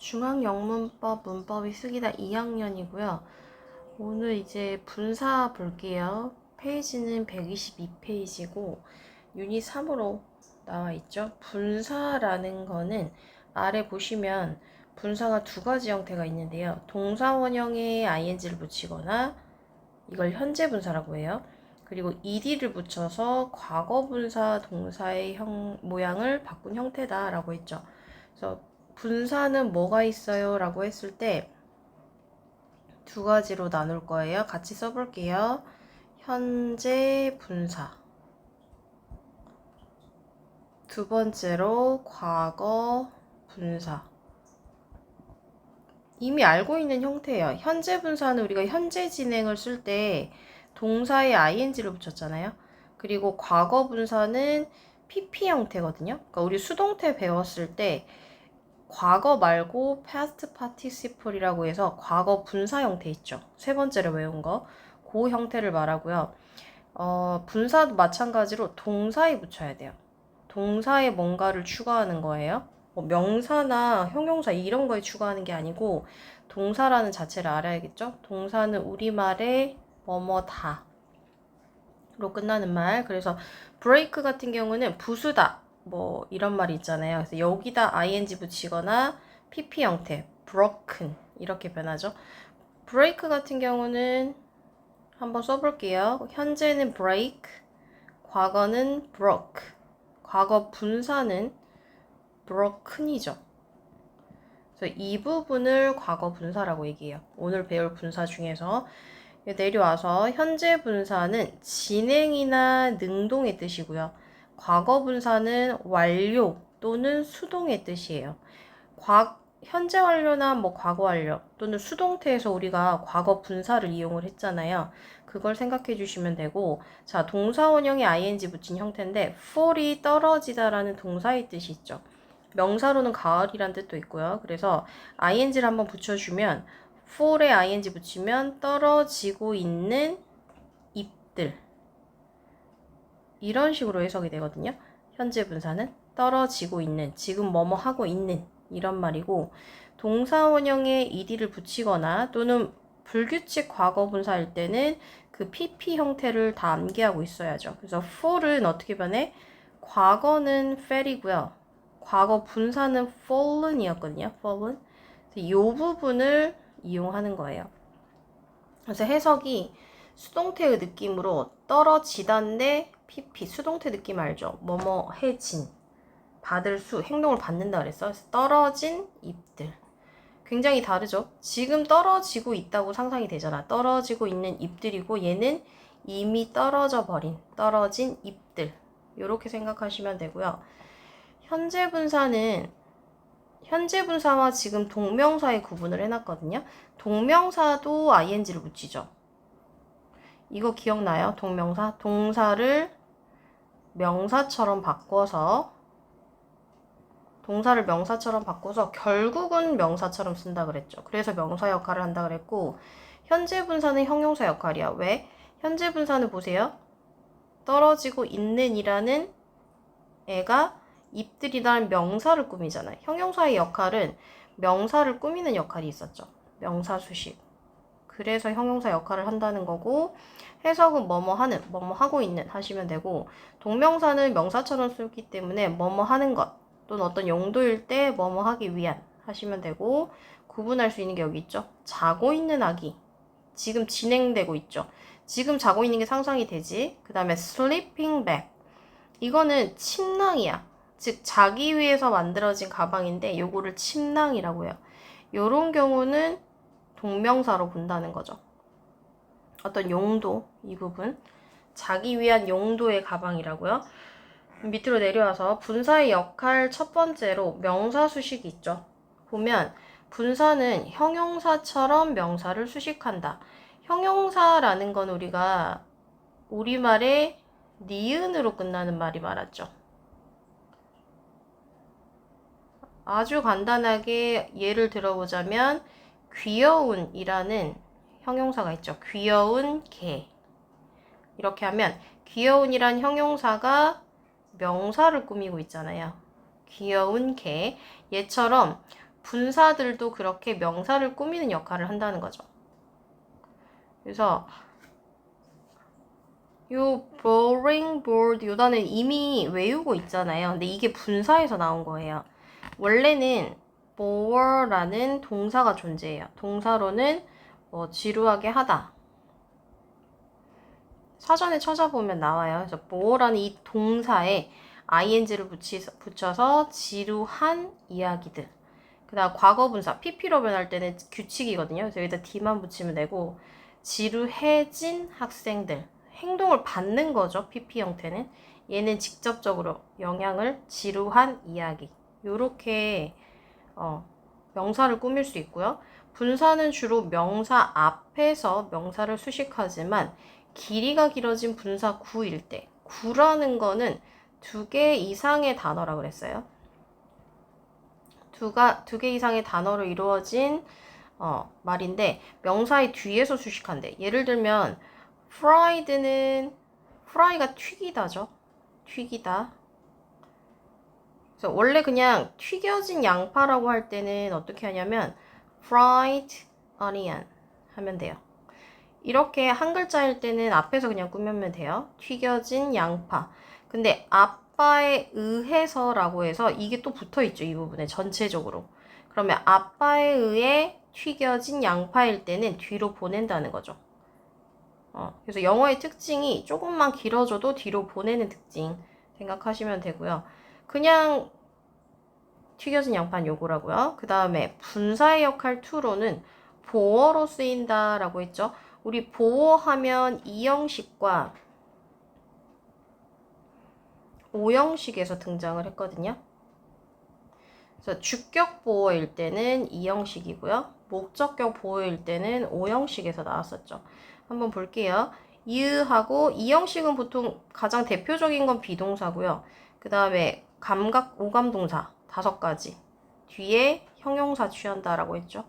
중앙영문법 문법이 쓰기다 2학년이고요. 오늘 이제 분사 볼게요. 페이지는 122페이지고 유닛 3으로 나와 있죠. 분사라는 거는 아래 보시면 분사가 두 가지 형태가 있는데요. 동사 원형에 ing를 붙이거나 이걸 현재 분사라고 해요. 그리고 ed를 붙여서 과거 분사 동사의 형, 모양을 바꾼 형태다라고 했죠. 그래서 분사는 뭐가 있어요? 라고 했을 때 두 가지로 나눌 거예요. 같이 써볼게요. 현재 분사. 두 번째로 과거 분사. 이미 알고 있는 형태예요. 현재 분사는 우리가 현재 진행을 쓸 때 동사에 ing를 붙였잖아요. 그리고 과거 분사는 pp 형태거든요. 그러니까 우리 수동태 배웠을 때 과거 말고 past participle이라고 해서 과거 분사 형태 있죠. 세 번째로 외운 거. 그 형태를 말하고요. 어, 분사도 마찬가지로 동사에 붙여야 돼요. 동사에 뭔가를 추가하는 거예요. 뭐 명사나 형용사 이런 거에 추가하는 게 아니고 동사라는 자체를 알아야겠죠? 동사는 우리말에 뭐뭐다로 끝나는 말. 그래서 break 같은 경우는 부수다. 뭐 이런 말이 있잖아요. 그래서 여기다 ing 붙이거나 pp 형태, broken 이렇게 변하죠. break 같은 경우는 한번 써볼게요. 현재는 break, 과거는 broke, 과거 분사는 broken이죠. 그래서 이 부분을 과거 분사라고 얘기해요. 오늘 배울 분사 중에서 내려와서 현재 분사는 진행이나 능동의 뜻이고요. 과거 분사는 완료 또는 수동의 뜻이에요. 과, 현재 완료나 뭐 과거 완료 또는 수동태에서 우리가 과거 분사를 이용을 했잖아요. 그걸 생각해 주시면 되고 자 동사 원형에 ing 붙인 형태인데 fall이 떨어지다라는 동사의 뜻이 있죠. 명사로는 가을이란 뜻도 있고요. 그래서 ing를 한번 붙여주면 fall에 ing 붙이면 떨어지고 있는 잎들 이런 식으로 해석이 되거든요. 현재 분사는 떨어지고 있는, 지금 뭐뭐 하고 있는 이런 말이고 동사 원형에 ed를 붙이거나 또는 불규칙 과거 분사일 때는 그 pp 형태를 다 암기하고 있어야죠. 그래서 fall은 어떻게 변해? 과거는 fell이고요. 과거 분사는 fallen이었거든요. fallen. 이 부분을 이용하는 거예요. 그래서 해석이 수동태의 느낌으로 떨어지다인데 pp 수동태 느낌 알죠? 뭐뭐 해진 받을 수 행동을 받는다 그랬어. 그래서 떨어진 잎들. 굉장히 다르죠. 지금 떨어지고 있다고 상상이 되잖아. 떨어지고 있는 잎들이고 얘는 이미 떨어져 버린 떨어진 잎들. 이렇게 생각하시면 되고요. 현재 분사는 현재 분사와 지금 동명사의 구분을 해놨거든요. 동명사도 ing를 붙이죠. 이거 기억나요? 동명사? 동사를 명사처럼 바꿔서 동사를 명사처럼 바꿔서 결국은 명사처럼 쓴다 그랬죠. 그래서 명사 역할을 한다 그랬고 현재 분사는 형용사 역할이야. 왜? 현재 분사는 보세요. 떨어지고 있는 이라는 애가 잎들이라는 명사를 꾸미잖아요. 형용사의 역할은 명사를 꾸미는 역할이 있었죠. 명사 수식. 그래서 형용사 역할을 한다는 거고 해석은 뭐뭐 하는, 뭐뭐 하고 있는 하시면 되고 동명사는 명사처럼 쓰기 때문에 뭐뭐 하는 것 또는 어떤 용도일 때 뭐뭐 하기 위한 하시면 되고 구분할 수 있는 게 여기 있죠. 자고 있는 아기. 지금 진행되고 있죠. 지금 자고 있는 게 상상이 되지. 그 다음에 sleeping bag. 이거는 침낭이야. 즉 자기 위해서 만들어진 가방인데 요거를 침낭이라고 해요. 요런 경우는 동명사로 본다는 거죠. 어떤 용도 이 부분 자기 위한 용도의 가방이라고요. 밑으로 내려와서 분사의 역할 첫 번째로 명사 수식이 있죠. 보면 분사는 형용사처럼 명사를 수식한다. 형용사라는 건 우리가 우리말에 니은으로 끝나는 말이 많았죠. 아주 간단하게 예를 들어보자면 귀여운이라는 형용사가 있죠. 귀여운 개. 이렇게 하면 귀여운이란 형용사가 명사를 꾸미고 있잖아요. 귀여운 개. 얘처럼 분사들도 그렇게 명사를 꾸미는 역할을 한다는 거죠. 그래서 요 boring board 요 단어는 이미 외우고 있잖아요. 근데 이게 분사에서 나온 거예요. 원래는 bore라는 동사가 존재해요. 동사로는 뭐 지루하게 하다. 사전에 찾아보면 나와요. 그래서 bore라는 이 동사에 ing를 붙이, 붙여서 지루한 이야기들. 그 다음 과거분사 pp로 변할 때는 규칙이거든요. 그래서 여기다 d만 붙이면 되고 지루해진 학생들. 행동을 받는 거죠. pp 형태는. 얘는 직접적으로 영향을 지루한 이야기. 요렇게 어, 명사를 꾸밀 수 있고요. 분사는 주로 명사 앞에서 명사를 수식하지만 길이가 길어진 분사 구일 때 구라는 거는 두 개 이상의 단어라 그랬어요. 두가 두 개 이상의 단어로 이루어진 어, 말인데 명사의 뒤에서 수식한대. 예를 들면 fried는 fry가 튀기다죠. 튀기다. 그래서 원래 그냥 튀겨진 양파라고 할 때는 어떻게 하냐면 fried onion 하면 돼요. 이렇게 한 글자일 때는 앞에서 그냥 꾸미면 돼요. 튀겨진 양파. 근데 아빠에 의해서라고 해서 이게 또 붙어 있죠. 이 부분에 전체적으로. 그러면 아빠에 의해 튀겨진 양파일 때는 뒤로 보낸다는 거죠. 어, 그래서 영어의 특징이 조금만 길어져도 뒤로 보내는 특징 생각하시면 되고요. 그냥 튀겨진 양파는 요거라고요. 그 다음에 분사의 역할 2로는 보어로 쓰인다 라고 했죠. 우리 보어 하면 이형식과 오형식에서 등장을 했거든요. 그래서 주격 보어일 때는 이형식이고요. 목적격 보어일 때는 오형식에서 나왔었죠. 한번 볼게요. 이하고 이형식은 보통 가장 대표적인 건 비동사고요. 그 다음에 감각 오감 동사 다섯 가지 뒤에 형용사 취한다라고 했죠.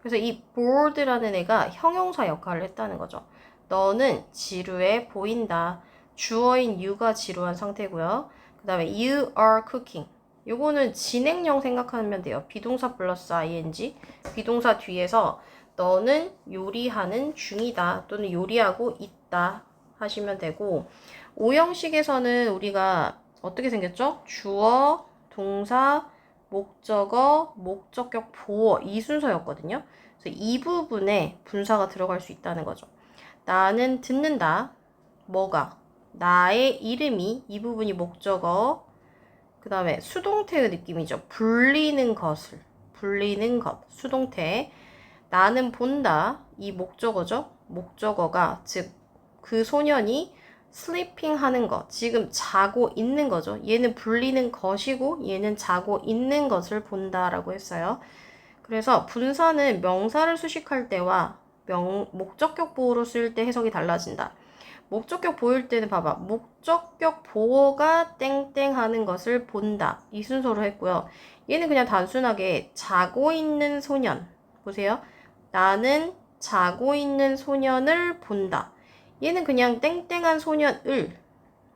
그래서 이 bored라는 애가 형용사 역할을 했다는 거죠. 너는 지루해 보인다. 주어인 you가 지루한 상태고요. 그 다음에 you are cooking. 요거는 진행형 생각하면 돼요. 비동사 플러스 ing. 비동사 뒤에서 너는 요리하는 중이다. 또는 요리하고 있다. 하시면 되고 오형식에서는 우리가 어떻게 생겼죠? 주어, 동사, 목적어, 목적격, 보어 이 순서였거든요. 그래서 이 부분에 분사가 들어갈 수 있다는 거죠. 나는 듣는다. 뭐가? 나의 이름이 이 부분이 목적어. 그 다음에 수동태의 느낌이죠. 불리는 것을. 불리는 것. 수동태. 나는 본다. 이 목적어죠. 목적어가 즉 그 소년이 슬리핑 하는 것. 지금 자고 있는 거죠. 얘는 불리는 것이고 얘는 자고 있는 것을 본다라고 했어요. 그래서 분사는 명사를 수식할 때와 명, 목적격 보호로 쓸 때 해석이 달라진다. 목적격 보일 때는 봐봐. 목적격 보호가 땡땡 하는 것을 본다. 이 순서로 했고요. 얘는 그냥 단순하게 자고 있는 소년. 보세요. 나는 자고 있는 소년을 본다. 얘는 그냥 땡땡한 소년을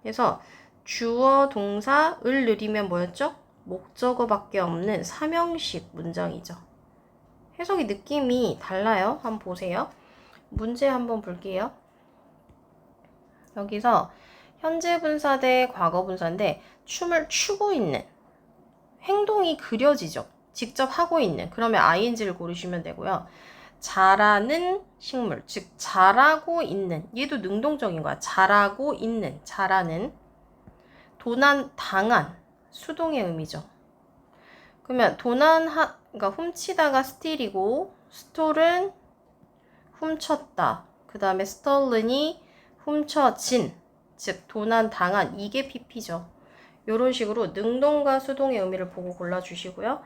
해서 주어 동사 을 느리면 뭐였죠? 목적어밖에 없는 삼형식 문장이죠. 해석이 느낌이 달라요. 한번 보세요. 문제 한번 볼게요. 여기서 현재 분사 대 과거 분사인데 춤을 추고 있는 행동이 그려지죠. 직접 하고 있는 그러면 ing를 고르시면 되고요. 자라는 식물, 즉 자라고 있는 얘도 능동적인 거야. 자라고 있는, 자라는 도난 당한 수동의 의미죠. 그러면 도난하 그러니까 훔치다가 스틸이고 스톨은 훔쳤다. 그 다음에 스톨른이 훔쳐진 즉 도난 당한 이게 PP죠. 이런 식으로 능동과 수동의 의미를 보고 골라 주시고요.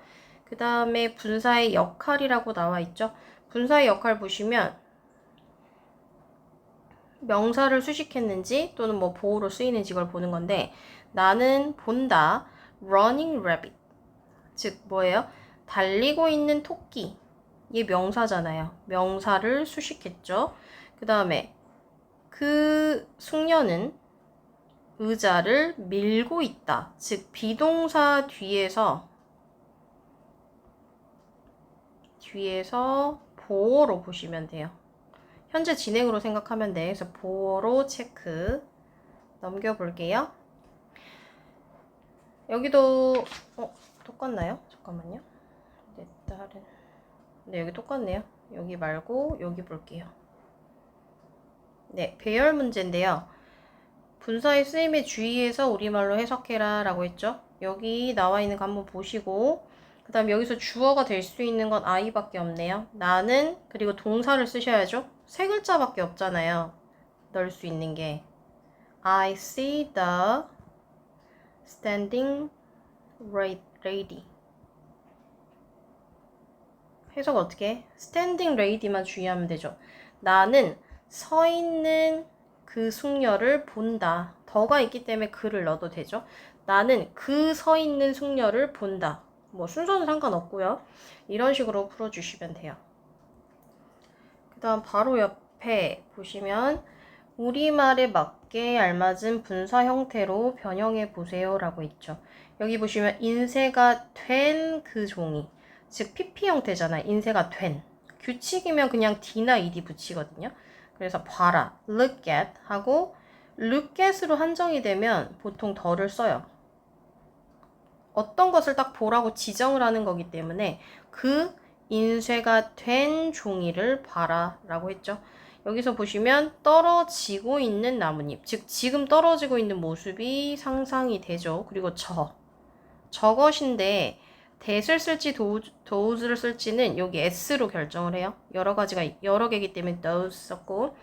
그 다음에 분사의 역할이라고 나와 있죠. 분사의 역할 보시면 명사를 수식했는지 또는 뭐 보호로 쓰이는지 이걸 보는 건데 나는 본다 running rabbit 즉 뭐예요? 달리고 있는 토끼 얘 명사잖아요. 명사를 수식했죠. 그 다음에 그 숙녀는 의자를 밀고 있다. 즉 비동사 뒤에서 뒤에서 보어로 보시면 돼요. 현재 진행으로 생각하면 돼. 그래서 보어로 체크 넘겨볼게요. 여기도 어 똑같나요? 잠깐만요. 네, 다른 네 여기 똑같네요. 여기 말고 여기 볼게요. 네 배열 문제인데요. 분사의 쓰임에 주의해서 우리말로 해석해라 라고 했죠. 여기 나와 있는 거 한번 보시고 그 다음 여기서 주어가 될 수 있는 건 I밖에 없네요. 나는 그리고 동사를 쓰셔야죠. 세 글자밖에 없잖아요. 넣을 수 있는 게 I see the standing lady 해석 어떻게 해? standing lady만 주의하면 되죠. 나는 서 있는 그 숙녀를 본다. 더가 있기 때문에 그를 넣어도 되죠. 나는 그 서 있는 숙녀를 본다. 뭐 순서는 상관없고요. 이런 식으로 풀어주시면 돼요. 그 다음 바로 옆에 보시면 우리말에 맞게 알맞은 분사 형태로 변형해 보세요 라고 있죠. 여기 보시면 인쇄가 된 그 종이 즉 PP 형태잖아요. 인쇄가 된 규칙이면 그냥 D나 ED 붙이거든요. 그래서 봐라, look at 하고 look at으로 한정이 되면 보통 더를 써요. 어떤 것을 딱 보라고 지정을 하는 거기 때문에 그 인쇄가 된 종이를 봐라 라고 했죠. 여기서 보시면 떨어지고 있는 나뭇잎, 즉 지금 떨어지고 있는 모습이 상상이 되죠. 그리고 저, 저것인데 that을 쓸지 those를 쓸지는 여기 s로 결정을 해요. 여러 가지가 여러 개이기 때문에 those 썼고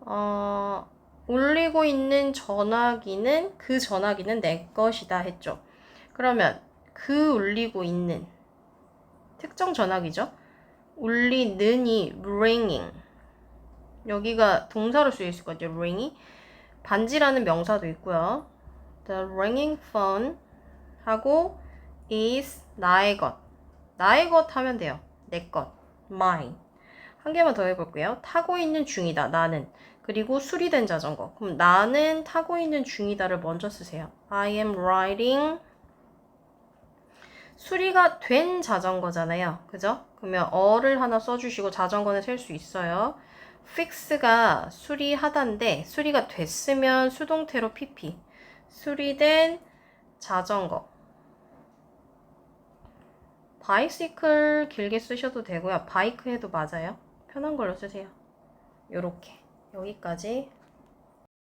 어, 울리고 있는 전화기는 그 전화기는 내 것이다 했죠. 그러면 그 울리고 있는 특정 전화기죠. 울리는이 ringing 여기가 동사로 쓰여 있을 거죠. ring이 반지라는 명사도 있고요. The ringing phone 하고 is 나의 것. 나의 것 하면 돼요. 내 것. mine. 한 개만 더 해볼게요. 타고 있는 중이다. 나는. 그리고 수리된 자전거. 그럼 나는 타고 있는 중이다를 먼저 쓰세요. I am riding. 수리가 된 자전거잖아요. 그죠? 그러면 어를 하나 써주시고 자전거는 셀 수 있어요. fix가 수리하다인데 수리가 됐으면 수동태로 pp. 수리된 자전거. 바이시클 길게 쓰셔도 되고요. 바이크 해도 맞아요. 편한 걸로 쓰세요. 요렇게. 여기까지